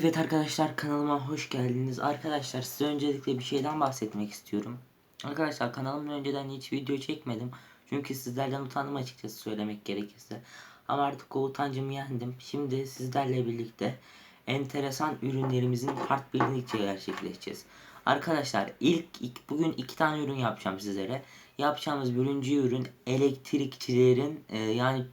Evet arkadaşlar kanalıma hoş geldiniz. Arkadaşlar size öncelikle bir şeyden bahsetmek istiyorum. Arkadaşlar kanalımda önceden hiç video çekmedim. Çünkü sizlerden utandım açıkçası söylemek gerekirse. Ama artık o utancımı yendim. Şimdi sizlerle birlikte enteresan ürünlerimizin part 1'ini gerçekleşeceğiz. Arkadaşlar ilk, ilk bugün iki tane ürün yapacağım sizlere. Yapacağımız birinci ürün elektrikçilerin e, yani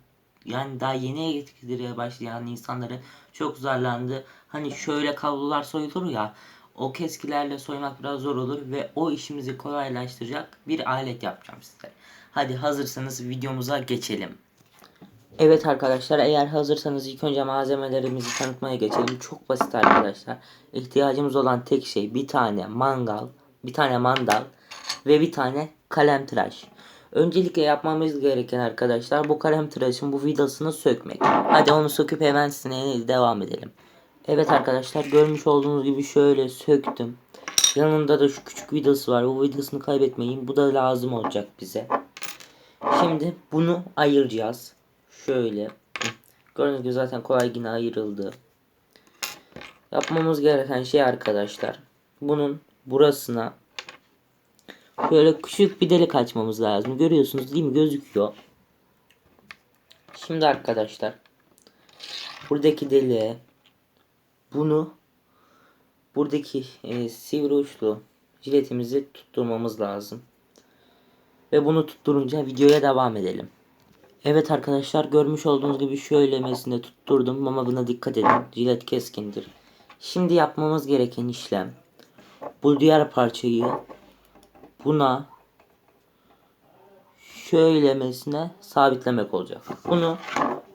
yani daha yeni elektriğe başlayan insanların çok zarlandı. Hani şöyle kablolar soyulur ya o keskilerle soymak biraz zor olur ve o işimizi kolaylaştıracak bir alet yapacağım size. Hadi hazırsanız videomuza geçelim. Evet arkadaşlar eğer hazırsanız ilk önce malzemelerimizi tanıtmaya geçelim. Çok basit arkadaşlar. İhtiyacımız olan tek şey bir tane mangal, bir tane mandal ve bir tane kalem tıraş. Öncelikle yapmamız gereken arkadaşlar bu kalem tıraşın bu vidasını sökmek. Hadi onu söküp hemen size devam edelim. Evet arkadaşlar görmüş olduğunuz gibi şöyle söktüm. Yanında da şu küçük vidası var. Bu vidasını kaybetmeyin. Bu da lazım olacak bize. Şimdi bunu ayıracağız. Şöyle. Gördüğünüz gibi zaten kolay yine ayrıldı. Yapmamız gereken şey arkadaşlar. Bunun burasına Böyle küçük bir delik açmamız lazım. Görüyorsunuz değil mi? Gözüküyor. Şimdi arkadaşlar buradaki deliğe bunu buradaki e, sivri uçlu jiletimizi tutturmamız lazım. Ve bunu tutturunca videoya devam edelim. Evet arkadaşlar görmüş olduğunuz gibi şöylemesine tutturdum ama buna dikkat edin. Jilet keskindir. Şimdi yapmamız gereken işlem bu diğer parçayı buna şöylemesine sabitlemek olacak. Bunu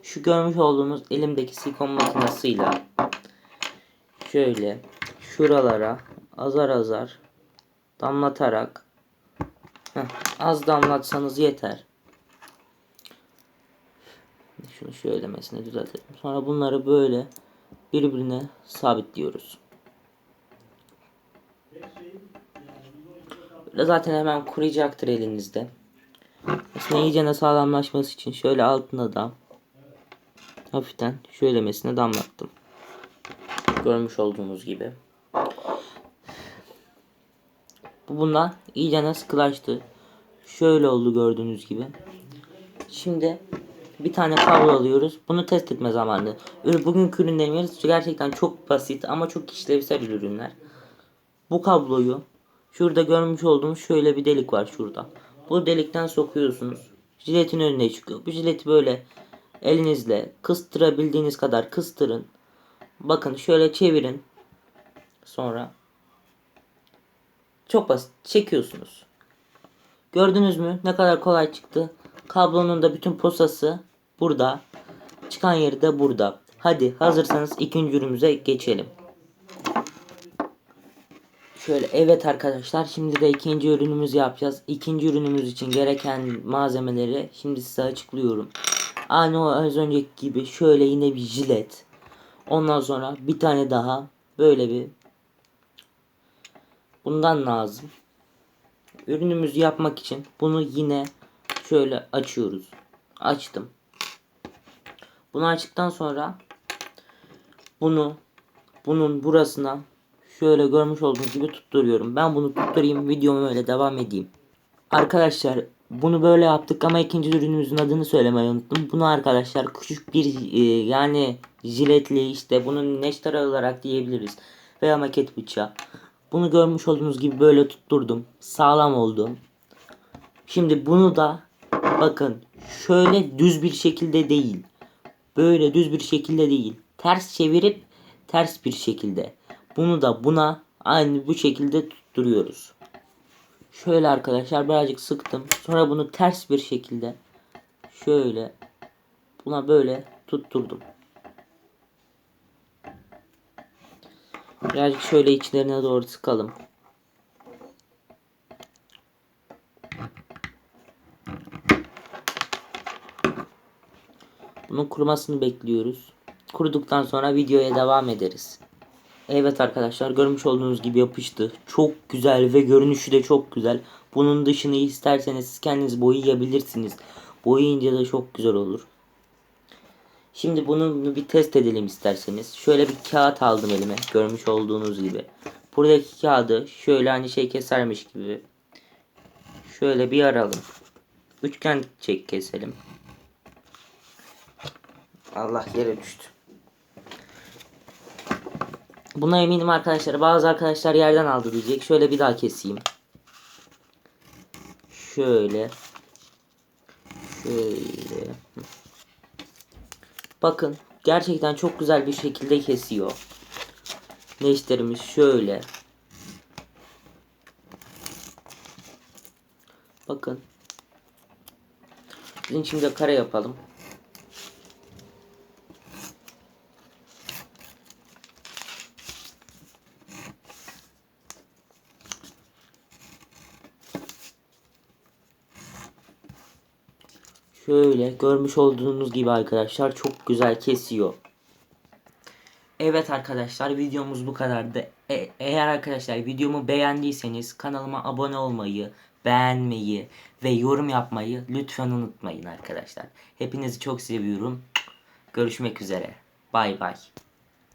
şu görmüş olduğunuz elimdeki silikon makinesiyle şöyle şuralara azar azar damlatarak heh, az damlatsanız yeter. Şunu şöylemesine düzeltelim. Sonra bunları böyle birbirine sabitliyoruz. Zaten hemen kuruyacaktır elinizde. Aslında iyice sağlamlaşması için şöyle altına da hafiften şöylemesine damlattım. Görmüş olduğunuz gibi. Bu bundan iyice sıkılaştı. Şöyle oldu gördüğünüz gibi. Şimdi bir tane kablo alıyoruz. Bunu test etme zamanı. Bugünkü ürünlerimiz gerçekten çok basit ama çok işlevsel ürünler. Bu kabloyu şurada görmüş olduğumuz şöyle bir delik var şurada. Bu delikten sokuyorsunuz. Jiletin önüne çıkıyor. Bu jileti böyle elinizle kıstırabildiğiniz kadar kıstırın. Bakın şöyle çevirin. Sonra çok basit çekiyorsunuz. Gördünüz mü ne kadar kolay çıktı. Kablonun da bütün posası burada. Çıkan yeri de burada. Hadi hazırsanız ikinci ürünümüze geçelim. Şöyle evet arkadaşlar şimdi de ikinci ürünümüzü yapacağız. İkinci ürünümüz için gereken malzemeleri şimdi size açıklıyorum. Aynı az önceki gibi şöyle yine bir jilet. Ondan sonra bir tane daha böyle bir bundan lazım. Ürünümüzü yapmak için bunu yine şöyle açıyoruz. Açtım. Bunu açtıktan sonra bunu bunun burasına şöyle görmüş olduğunuz gibi tutturuyorum. Ben bunu tutturayım videomu öyle devam edeyim. Arkadaşlar bunu böyle yaptık ama ikinci ürünümüzün adını söylemeyi unuttum. Bunu arkadaşlar küçük bir e, yani jiletli işte bunun neşter olarak diyebiliriz. Veya maket bıçağı. Bunu görmüş olduğunuz gibi böyle tutturdum. Sağlam oldu. Şimdi bunu da bakın şöyle düz bir şekilde değil. Böyle düz bir şekilde değil. Ters çevirip ters bir şekilde. Bunu da buna aynı bu şekilde tutturuyoruz. Şöyle arkadaşlar birazcık sıktım. Sonra bunu ters bir şekilde şöyle buna böyle tutturdum. Birazcık şöyle içlerine doğru sıkalım. Bunun kurumasını bekliyoruz. Kuruduktan sonra videoya devam ederiz. Evet arkadaşlar görmüş olduğunuz gibi yapıştı. Çok güzel ve görünüşü de çok güzel. Bunun dışını isterseniz siz kendiniz boyayabilirsiniz. Boyayınca da çok güzel olur. Şimdi bunu bir test edelim isterseniz. Şöyle bir kağıt aldım elime. Görmüş olduğunuz gibi. Buradaki kağıdı şöyle hani şey kesermiş gibi. Şöyle bir yaralım. Üçgen çek keselim. Allah yere düştü. Buna eminim arkadaşlar. Bazı arkadaşlar yerden aldı diyecek. Şöyle bir daha keseyim. Şöyle. Şöyle. Bakın. Gerçekten çok güzel bir şekilde kesiyor. Neşterimiz şöyle. Bakın. Bizim şimdi kare yapalım. Şöyle görmüş olduğunuz gibi arkadaşlar çok güzel kesiyor. Evet arkadaşlar videomuz bu kadardı. E- eğer arkadaşlar videomu beğendiyseniz kanalıma abone olmayı, beğenmeyi ve yorum yapmayı lütfen unutmayın arkadaşlar. Hepinizi çok seviyorum. Görüşmek üzere. Bay bay.